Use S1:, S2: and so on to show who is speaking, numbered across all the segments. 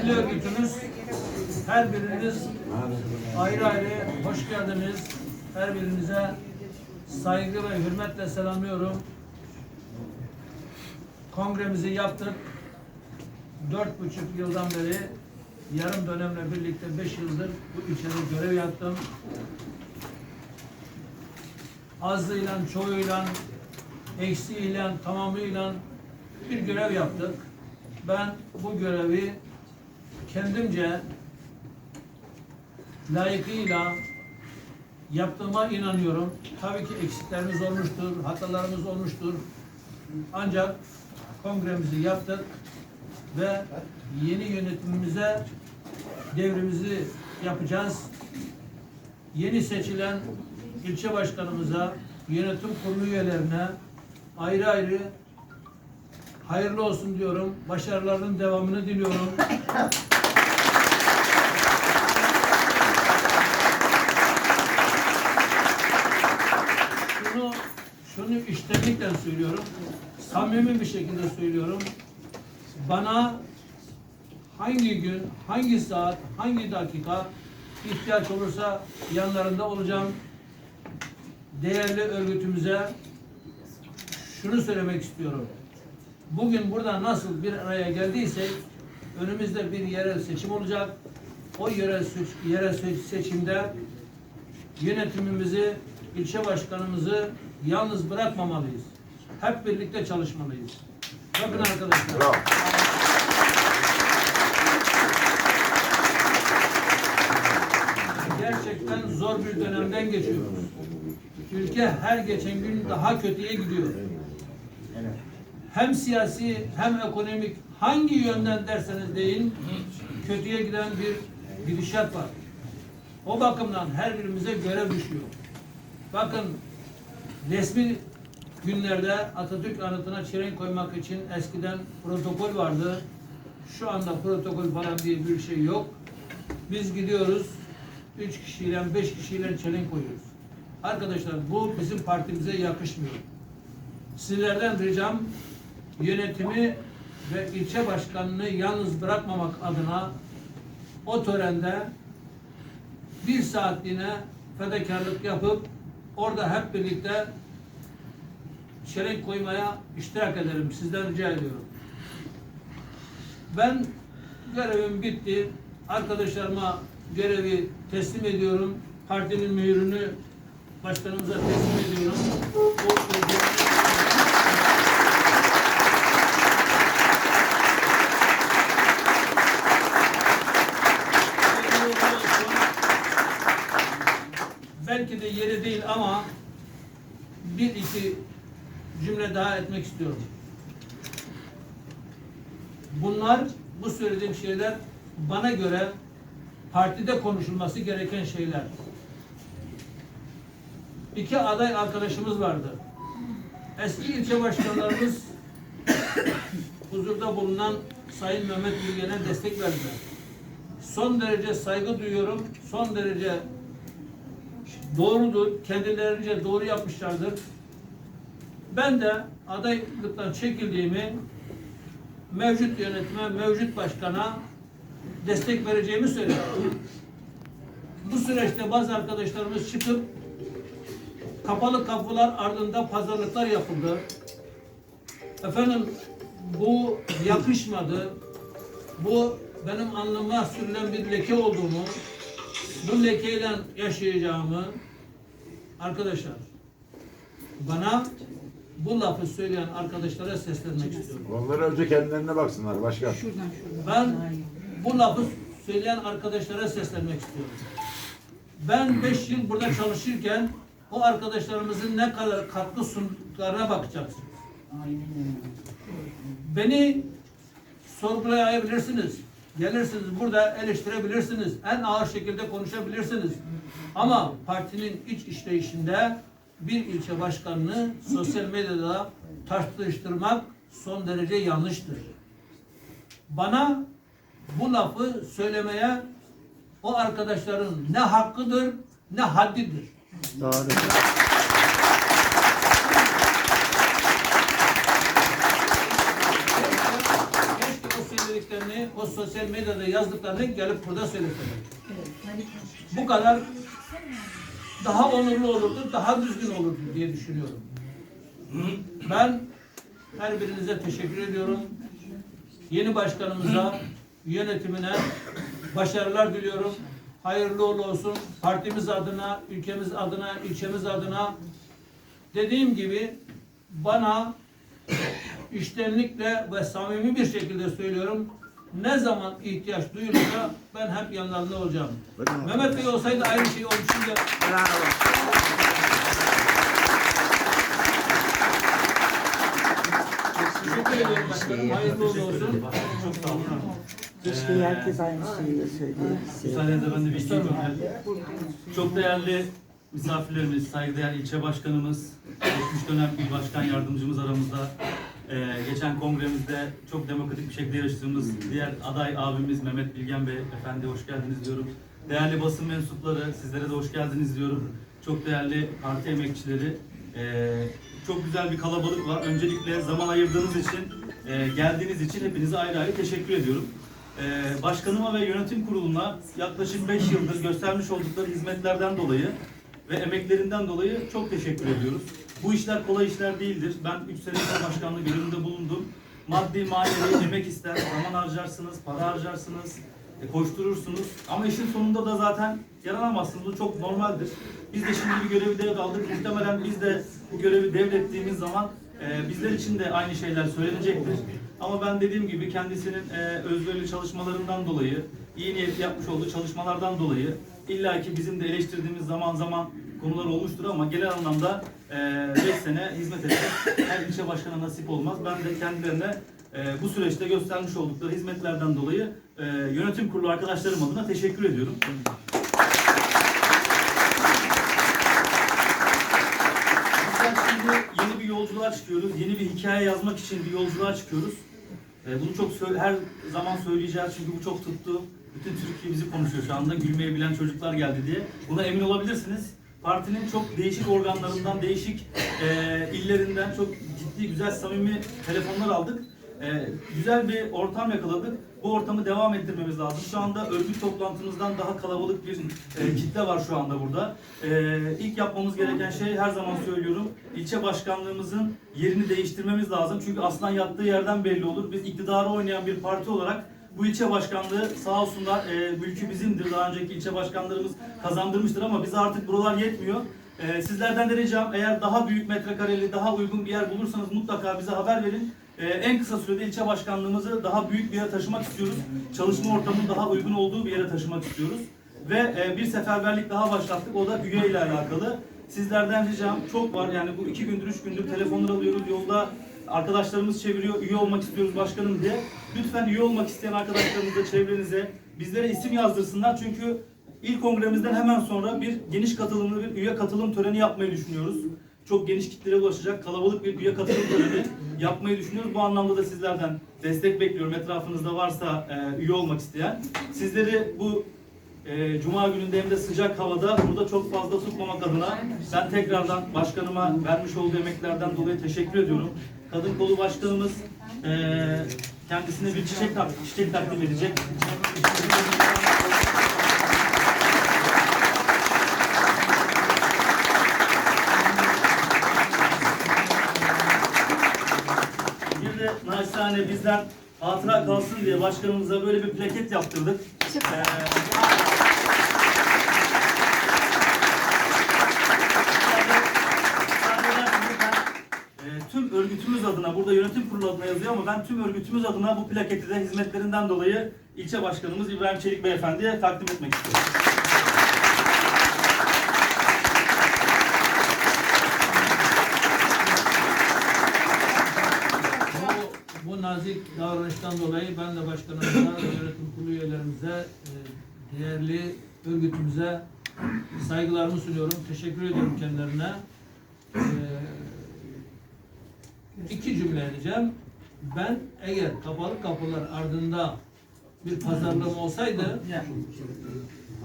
S1: Değerli örgütümüz, her biriniz ayrı ayrı hoş geldiniz. Her birinize saygı ve hürmetle selamlıyorum. Kongremizi yaptık. Dört buçuk yıldan beri yarım dönemle birlikte beş yıldır bu ilçede görev yaptım. Azıyla, çoğuyla, eksiğiyle, tamamıyla bir görev yaptık. Ben bu görevi kendimce layıkıyla yaptığıma inanıyorum. Tabii ki eksiklerimiz olmuştur, hatalarımız olmuştur. Ancak kongremizi yaptık ve yeni yönetimimize devrimizi yapacağız. Yeni seçilen ilçe başkanımıza, yönetim kurulu üyelerine ayrı ayrı hayırlı olsun diyorum. Başarılarının devamını diliyorum. Şunu, şunu içtenlikle söylüyorum. Samimi bir şekilde söylüyorum. Bana hangi gün, hangi saat, hangi dakika ihtiyaç olursa yanlarında olacağım. Değerli örgütümüze şunu söylemek istiyorum. Bugün burada nasıl bir araya geldiysek önümüzde bir yerel seçim olacak. O yerel, seç- yerel se- seçimde yönetimimizi, ilçe başkanımızı yalnız bırakmamalıyız. Hep birlikte çalışmalıyız. Bakın arkadaşlar.
S2: Bravo.
S1: Gerçekten zor bir dönemden geçiyoruz. Ülke her geçen gün daha kötüye gidiyor. Hem siyasi hem ekonomik hangi yönden derseniz deyin kötüye giden bir gidişat var. O bakımdan her birimize görev düşüyor. Bakın resmi günlerde Atatürk anıtına çelenk koymak için eskiden protokol vardı. Şu anda protokol falan diye bir şey yok. Biz gidiyoruz, üç kişiyle, beş kişiyle çelenk koyuyoruz. Arkadaşlar bu bizim partimize yakışmıyor. Sizlerden ricam yönetimi ve ilçe başkanını yalnız bırakmamak adına o törende bir saatliğine fedakarlık yapıp orada hep birlikte çelenk koymaya iştirak ederim. Sizden rica ediyorum. Ben görevim bitti. Arkadaşlarıma görevi teslim ediyorum. Partinin mühürünü başkanımıza teslim ediyorum. O Belki de yeri değil ama bir iki cümle daha etmek istiyorum. Bunlar, bu söylediğim şeyler bana göre partide konuşulması gereken şeyler. İki aday arkadaşımız vardı. Eski ilçe başkanlarımız huzurda bulunan Sayın Mehmet Bilgen'e destek verdiler. Son derece saygı duyuyorum. Son derece doğrudur. Kendilerince doğru yapmışlardır. Ben de adaylıktan çekildiğimi mevcut yönetime, mevcut başkana destek vereceğimi söyledim. Bu süreçte bazı arkadaşlarımız çıkıp kapalı kapılar ardında pazarlıklar yapıldı. Efendim bu yakışmadı. Bu benim alnıma sürülen bir leke olduğumu, bu lekeyle yaşayacağımı arkadaşlar bana bu lafı söyleyen arkadaşlara seslenmek istiyorum.
S2: Onları önce kendilerine baksınlar başkan.
S1: Ben bu lafı söyleyen arkadaşlara seslenmek istiyorum. Ben beş yıl burada çalışırken o arkadaşlarımızın ne kadar katkı sunduklarına bakacaksınız. Beni sorgulayabilirsiniz. Gelirsiniz burada eleştirebilirsiniz. En ağır şekilde konuşabilirsiniz. Ama partinin iç işleyişinde bir ilçe başkanını sosyal medyada tartıştırmak son derece yanlıştır. Bana bu lafı söylemeye o arkadaşların ne hakkıdır ne haddidir.
S3: Doğru.
S1: Keşke o sosyal medyada yazdıklarını gelip burada söyleseler. Bu kadar daha onurlu olurdu, daha düzgün olurdu diye düşünüyorum. Ben her birinize teşekkür ediyorum. Yeni başkanımıza, yönetimine başarılar diliyorum. Hayırlı uğurlu olsun. Partimiz adına, ülkemiz adına, ilçemiz adına dediğim gibi bana iştenlikle ve samimi bir şekilde söylüyorum. Ne zaman ihtiyaç duyulursa ben hep yanlarında olacağım. Mehmet Bey olsaydı aynı şey olmuştu. Teşekkür ediyorum başkanım. Hayırlı uğurlu olsun.
S3: Çok sağ olun.
S4: Keşke herkes aynı şeyi söyleyebilse.
S3: Müsaadenizle ben de bir cümle. Çok değerli misafirlerimiz, saygıdeğer ilçe başkanımız, geçmiş dönem il başkan yardımcımız aramızda. Ee, geçen kongremizde çok demokratik bir şekilde yarıştığımız diğer aday abimiz Mehmet Bilgen Bey, efendi hoş geldiniz diyorum. Değerli basın mensupları, sizlere de hoş geldiniz diyorum. Çok değerli parti emekçileri, ee, çok güzel bir kalabalık var. Öncelikle zaman ayırdığınız için, e, geldiğiniz için hepinize ayrı ayrı teşekkür ediyorum. Ee, başkanıma ve yönetim kuruluna yaklaşık 5 yıldır göstermiş oldukları hizmetlerden dolayı ve emeklerinden dolayı çok teşekkür ediyoruz. Bu işler kolay işler değildir. Ben 3 sene il başkanlığı görevinde bulundum. Maddi manevi emek ister, zaman harcarsınız, para harcarsınız, e, koşturursunuz. Ama işin sonunda da zaten yaranamazsınız. Bu çok normaldir. Biz de şimdi bir görevi devraldık. Muhtemelen biz de bu görevi devrettiğimiz zaman e, bizler için de aynı şeyler söylenecektir. Ama ben dediğim gibi kendisinin e, özverili çalışmalarından dolayı, iyi niyetli yapmış olduğu çalışmalardan dolayı illa ki bizim de eleştirdiğimiz zaman zaman konular olmuştur ama genel anlamda 5 sene hizmet etmek her ilçe başkanı nasip olmaz. Ben de kendilerine e, bu süreçte göstermiş oldukları hizmetlerden dolayı e, yönetim kurulu arkadaşlarım adına teşekkür ediyorum. Şimdi yeni bir yolculuğa çıkıyoruz. Yeni bir hikaye yazmak için bir yolculuğa çıkıyoruz. E, bunu çok her zaman söyleyeceğiz çünkü bu çok tuttu. Bütün Türkiye konuşuyor şu anda. Gülmeyi bilen çocuklar geldi diye. Buna emin olabilirsiniz. Partinin çok değişik organlarından, değişik e, illerinden çok ciddi, güzel, samimi telefonlar aldık. E, güzel bir ortam yakaladık. Bu ortamı devam ettirmemiz lazım. Şu anda örgüt toplantımızdan daha kalabalık bir e, kitle var şu anda burada. E, ilk yapmamız gereken şey her zaman söylüyorum. ilçe başkanlığımızın yerini değiştirmemiz lazım. Çünkü aslan yattığı yerden belli olur. Biz iktidarı oynayan bir parti olarak bu ilçe başkanlığı sağ olsunlar e, mülkü bizimdir. Daha önceki ilçe başkanlarımız kazandırmıştır ama bize artık buralar yetmiyor. E, sizlerden de ricam eğer daha büyük metrekareli, daha uygun bir yer bulursanız mutlaka bize haber verin. E, en kısa sürede ilçe başkanlığımızı daha büyük bir yere taşımak istiyoruz. Çalışma ortamının daha uygun olduğu bir yere taşımak istiyoruz. Ve e, bir seferberlik daha başlattık. O da üye ile alakalı. Sizlerden ricam çok var. Yani bu iki gündür, üç gündür telefonlar alıyoruz. Yolda arkadaşlarımız çeviriyor. Üye olmak istiyoruz başkanım diye. Lütfen üye olmak isteyen arkadaşlarımıza, çevrenize bizlere isim yazdırsınlar. Çünkü ilk kongremizden hemen sonra bir geniş katılımlı bir üye katılım töreni yapmayı düşünüyoruz. Çok geniş kitlere ulaşacak kalabalık bir üye katılım töreni yapmayı düşünüyoruz. Bu anlamda da sizlerden destek bekliyorum. Etrafınızda varsa e, üye olmak isteyen. Sizleri bu e, Cuma gününde hem de sıcak havada burada çok fazla tutmamak adına ben tekrardan başkanıma vermiş olduğu emeklerden dolayı teşekkür ediyorum. Kadın kolu başkanımız e, kendisine bir çiçek, tak, çiçek takdim edecek. Bir de naçizane bizden hatıra kalsın diye başkanımıza böyle bir plaket yaptırdık. Ee, e, tüm örgütümüz adına, burada yönetim kurulu adına yazıyor ama ben tüm örgütümüz adına bu plaketi de hizmetlerinden dolayı ilçe başkanımız İbrahim Çelik Beyefendi'ye takdim etmek istiyorum.
S1: Bu, nazik davranıştan dolayı ben de başkanımıza, yönetim kurulu üyelerimize, e, değerli örgütümüze saygılarımı sunuyorum. Teşekkür ediyorum kendilerine. E, iki cümle edeceğim. Ben eğer kapalı kapılar ardında bir pazarlığım olsaydı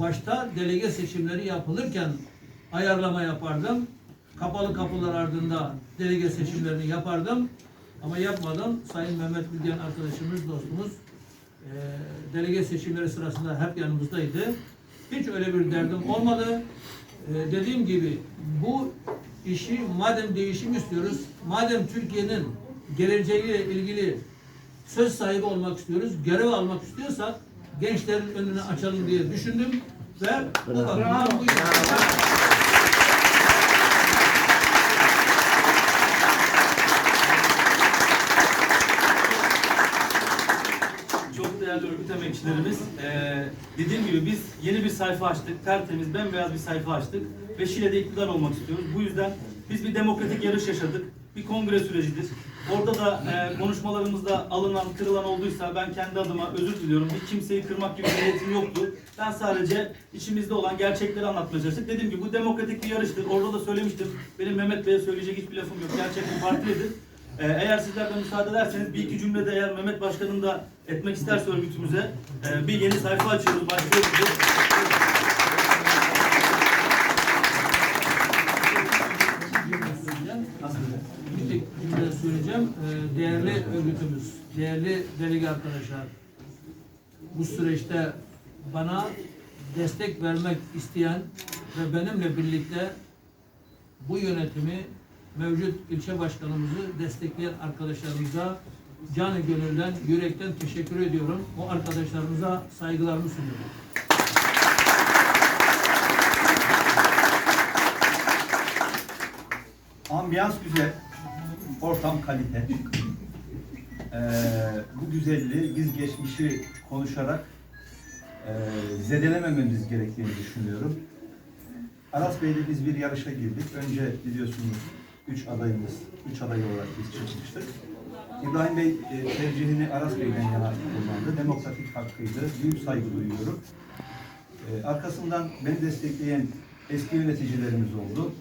S1: başta delege seçimleri yapılırken ayarlama yapardım. Kapalı kapılar ardında delege seçimlerini yapardım. Ama yapmadım. Sayın Mehmet Bilgen arkadaşımız, dostumuz e, delege seçimleri sırasında hep yanımızdaydı. Hiç öyle bir derdim olmadı. E, dediğim gibi bu işi madem değişim istiyoruz, madem Türkiye'nin geleceğiyle ilgili söz sahibi olmak istiyoruz, görev almak istiyorsak gençlerin önünü açalım diye düşündüm ve bu bakımdan bu
S3: Çok değerli örgüt emekçilerimiz. Eee dediğim gibi biz yeni bir sayfa açtık. Tertemiz, bembeyaz bir sayfa açtık. Ve Şile'de iktidar olmak istiyoruz. Bu yüzden biz bir demokratik yarış yaşadık. Bir kongre sürecidir. Orada da eee, konuşmalarımızda alınan, kırılan olduysa ben kendi adıma özür diliyorum. Hiç kimseyi kırmak gibi bir niyetim yoktu. Ben sadece içimizde olan gerçekleri anlatmaya çalıştık. Dediğim gibi bu demokratik bir yarıştır. Orada da söylemiştim. Benim Mehmet Bey'e söyleyecek hiçbir lafım yok. Gerçek bir partilidir. Ee, eğer sizler de müsaade ederseniz bir iki cümlede eğer Mehmet Başkanım da etmek isterse örgütümüze e, bir yeni sayfa açıyoruz, başlıyoruz.
S1: Söyleyeceğim. Ee, Değerli örgütümüz, değerli delege arkadaşlar, bu süreçte bana destek vermek isteyen ve benimle birlikte bu yönetimi mevcut ilçe başkanımızı destekleyen arkadaşlarımıza canı gönülden, yürekten teşekkür ediyorum. O arkadaşlarımıza saygılarımı sunuyorum.
S5: Ambiyans güzel, ortam kalite. Ee, bu güzelliği biz geçmişi konuşarak e, zedelemememiz gerektiğini düşünüyorum. Aras Bey'le biz bir yarışa girdik. Önce biliyorsunuz üç adayımız, üç aday olarak biz çıkmıştık. İbrahim Bey e, tercihini Aras Bey'den yana kullandı. Demokratik hakkıydı. Büyük saygı duyuyorum. E, arkasından beni destekleyen eski yöneticilerimiz oldu.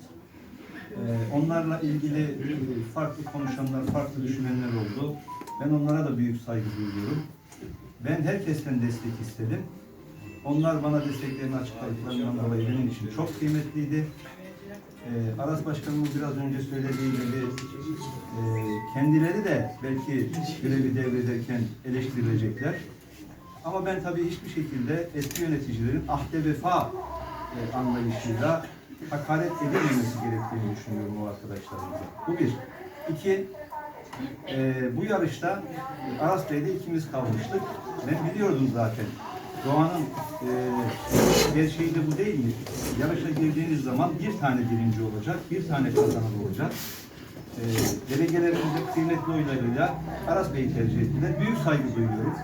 S5: Ee, onlarla ilgili farklı konuşanlar, farklı düşünenler oldu. Ben onlara da büyük saygı duyuyorum. Ben herkesten destek istedim. Onlar bana desteklerini açıkladıklarından dolayı benim için çok kıymetliydi. Ee, Aras Başkanımız biraz önce söylediği gibi e, kendileri de belki görevi devrederken eleştirilecekler. Ama ben tabii hiçbir şekilde eski yöneticilerin ahde vefa e, anlayışıyla hakaret edilmemesi gerektiğini düşünüyorum o arkadaşlarımıza. Bu bir. İki, e, bu yarışta Aras Bey'de ikimiz kalmıştık. Ben biliyordum zaten. Doğanın e, gerçeği de bu değil mi? Yarışa girdiğiniz zaman bir tane birinci olacak, bir tane kazanan olacak. E, delegelerimize kıymetli oylarıyla Aras Bey'i tercih ettiler. Büyük saygı duyuyorum.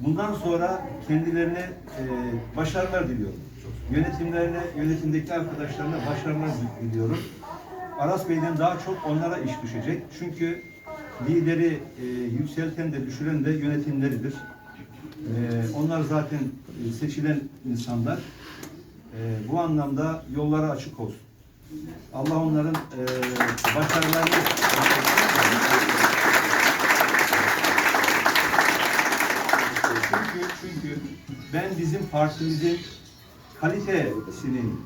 S5: Bundan sonra kendilerine e, başarılar diliyorum. Yönetimlerine, yönetimdeki arkadaşlarına başarılar diliyorum. Aras Bey'den daha çok onlara iş düşecek. Çünkü lideri e, yükselten de düşüren de yönetimleridir. E, onlar zaten e, seçilen insanlar. E, bu anlamda yolları açık olsun. Allah onların e, başarılarını çünkü, çünkü ben bizim partimizin kalitesinin,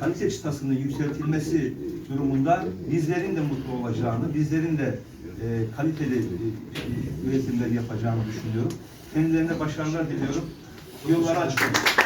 S5: kalite çıtasının yükseltilmesi durumunda bizlerin de mutlu olacağını, bizlerin de e, kaliteli e, üretimler yapacağını düşünüyorum. Kendilerine başarılar diliyorum. Yolları açık olsun.